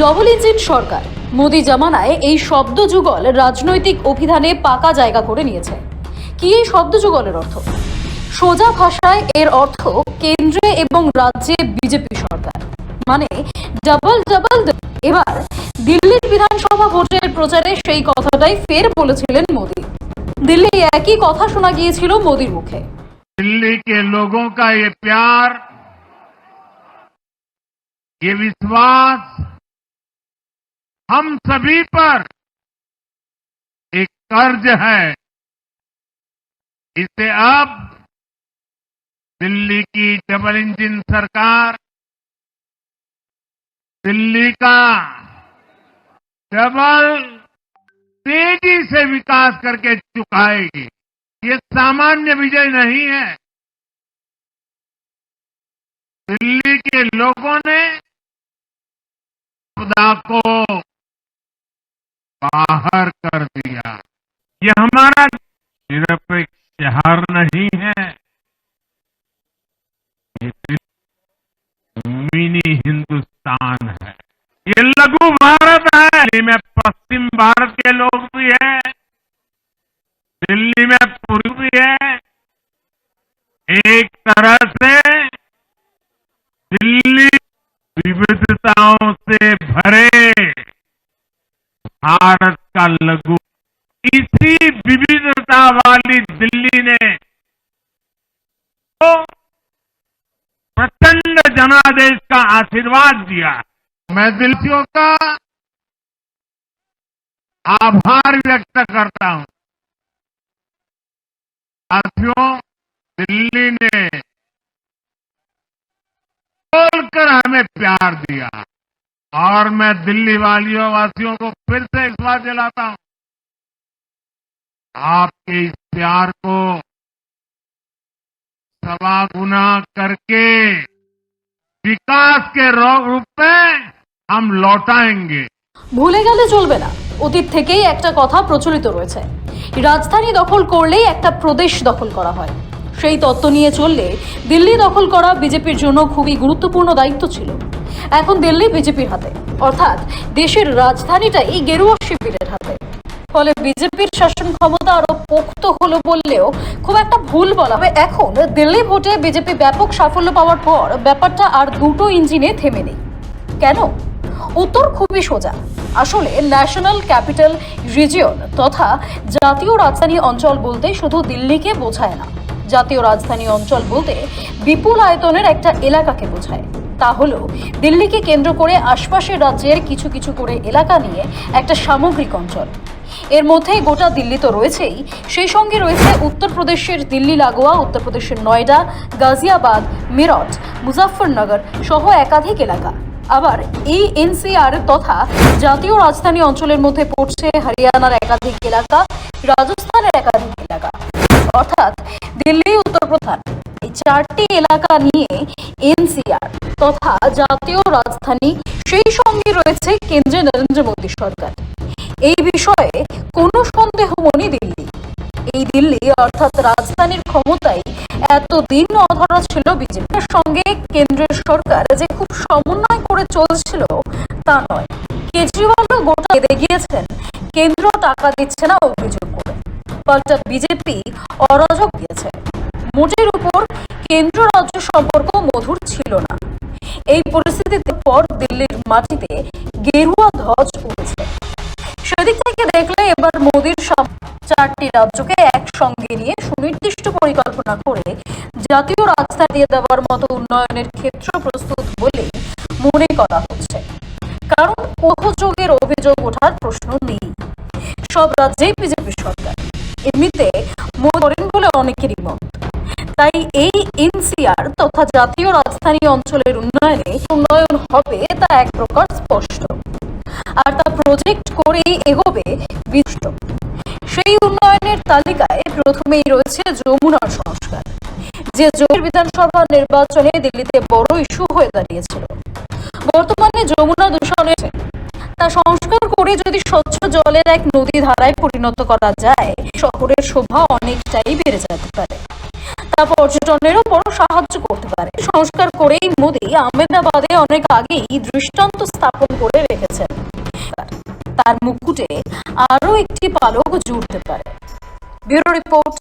Double engine সরকার মোদি জামানায় এই শব্দ যুগল রাজনৈতিক অভিধানে পাকা জায়গা করে নিয়েছে কি এই শব্দ যুগলের অর্থ সোজা ভাষায় এর অর্থ কেন্দ্রে এবং রাজ্যে বিজেপি সরকার মানে ডাবল ডাবল এবার দিল্লির বিধানসভা ভোটের প্রচারে সেই কথাটাই ফের বলেছিলেন মোদি দিল্লি একই কথা শোনা গিয়েছিল মোদির মুখে दिल्ली के लोगों का ये प्यार ये विश्वास हम सभी पर एक कर्ज है। इसे अब दिल्ली की डबल इंजन सरकार, दिल्ली का डबल तेज़ी से विकास करके चुकाएगी। ये सामान्य विजय नहीं है। दिल्ली के लोगों ने खुदा को बाहर कर दिया। ये हमारा सिर्फ़ एक शहर नहीं है। मिनी हिंदुस्तान है। ये लघु भारत है। दिल्ली में पश्चिम भारत के लोग भी हैं। दिल्ली में पूर्वी है। एक तरह से दिल्ली विविधताओं से भरे भारत का लघु। इसी विविधता वाली दिल्ली ने तो प्रचंड जनादेश का आशीर्वाद दिया। मैं दिल्लियों का आभार व्यक्त करता हूँ। साथियों, दिल्ली ने बोलकर हमें प्यार दिया। और मैं दिल्ली वालियों वासियों को फिर से इस बात दिलाता हूं आपके इस प्यार को सवा गुना करके विकास के रो- रूप में हम लौटाएंगे ভুলে গেলে চলবে না অতীত থেকেই একটা কথা প্রচলিত রয়েছে রাজধানী দখল করলেই একটা প্রদেশ দখল করা হয় সেই তত্ত্ব নিয়ে চললে দিল্লি দখল করা বিজেপির জন্য খুবই গুরুত্বপূর্ণ দায়িত্ব ছিল এখন দিল্লি বিজেপির হাতে। অর্থাৎ দেশের রাজধানীটা এই গেরুয়া শিবিরের হাতে। ফলে বিজেপির শাসন ক্ষমতা আরও পোক্ত হলো বললেও খুব একটা ভুল বলা হবে। এখন দিল্লি ভোটে বিজেপি ব্যাপক সাফল্য পাওয়ার পর ব্যাপারটা আর দুটো ইঞ্জিনে থেমে নেই। কেন? উত্তর খুবই সোজা। আসলে ন্যাশনাল ক্যাপিটাল রিজিয়ন তথা জাতীয় রাজধানী অঞ্চল বলতে শুধু দিল্লিকে বোঝায় না। জাতীয় রাজধানী অঞ্চল বলতে বিপুল আয়তনের একটা এলাকাকে বোঝায়। তা হলো, দিল্লিকে কেন্দ্র করে আশপাশের রাজ্যের কিছু কিছু করে এলাকা নিয়ে একটা সামগ্রিক অঞ্চল। এর মধ্যে গোটা দিল্লি তো রয়েছেই। সেই সঙ্গে রয়েছে উত্তরপ্রদেশের দিল্লি লাগোয়া, উত্তরপ্রদেশের নয়ডা, গাজিয়াবাদ মিরট মুজাফফরনগর সহ একাধিক এলাকা। আবার এই এনসিআর তথা জাতীয় রাজধানী অঞ্চলের মধ্যে পড়ছে হরিয়ানার একাধিক এলাকা, রাজস্থানের একাধিক এলাকা। অর্থাৎ দিল্লি উত্তরপ্রধান চারটি এলাকা নিয়ে এনসিআর তথা জাতীয় রাজধানী, সেই সঙ্গে রয়েছে কেন্দ্রে নরেন্দ্র মোদী সরকার। এই বিষয়ে কোনো সন্দেহ মনে দিল্লি। এই দিল্লি অর্থাৎ রাজধানীর ক্ষমতায় এতদিন অধরা ছিল বিজেপির সঙ্গে কেন্দ্রের সরকার যে খুব সমন্বয় করে চলছিল তা নয়। কেজরিওয়ালও গোটা বেঁধে গিয়েছেন কেন্দ্র টাকা দিচ্ছে না অভিযোগ করে। পাল্টা বিজেপি অরাজক গেরুয়া ধ্বজ উঠেছে। সেদিক থেকে দেখলে এবার মোদীর সব চারটি রাজ্যকে একসঙ্গে নিয়ে সুনির্দিষ্ট পরিকল্পনা করে জাতীয় রাজধানী দিয়ে দেওয়ার মতো উন্নয়নের ক্ষেত্র প্রস্তুত বলে মনে করা হচ্ছে। কারণ অভিযোগের অভিযোগ ওঠার প্রশ্ন নেই। সব রাজ্যেই বিজেপি সরকার। এমনিতে করেন বলে অনেকেরই মত। তাই এই এনসিআর তথা জাতীয় রাজধানী অঞ্চলের উন্নয়নে উন্নয়ন হবে তা এক প্রকার স্পষ্ট। আর তা প্রজেক্ট করেই এগোবে বিষ্ট সেই উন্নয়নের তালিকায় প্রথমেই রয়েছে যমুনার সংস্কার, যে জমির বিধানসভা নির্বাচনে দিল্লিতে বড় ইস্যু হয়ে দাঁড়িয়েছিল। বর্তমানে যমুনা দূষণের তা সংস্কার করে যদি স্বচ্ছ জলের এক নদী ধারায় পরিণত করা যায়, শহরের শোভা অনেকটাই বেড়ে যেতে পারে। তা পর্যটনেরও বড় সাহায্য করতে পারে। সংস্কার করেই মোদী আহমেদাবাদে অনেক আগেই দৃষ্টান্ত স্থাপন করে রেখেছে তার মুকুটে আরও একটি পালক জুড়তে পারে। Bureau report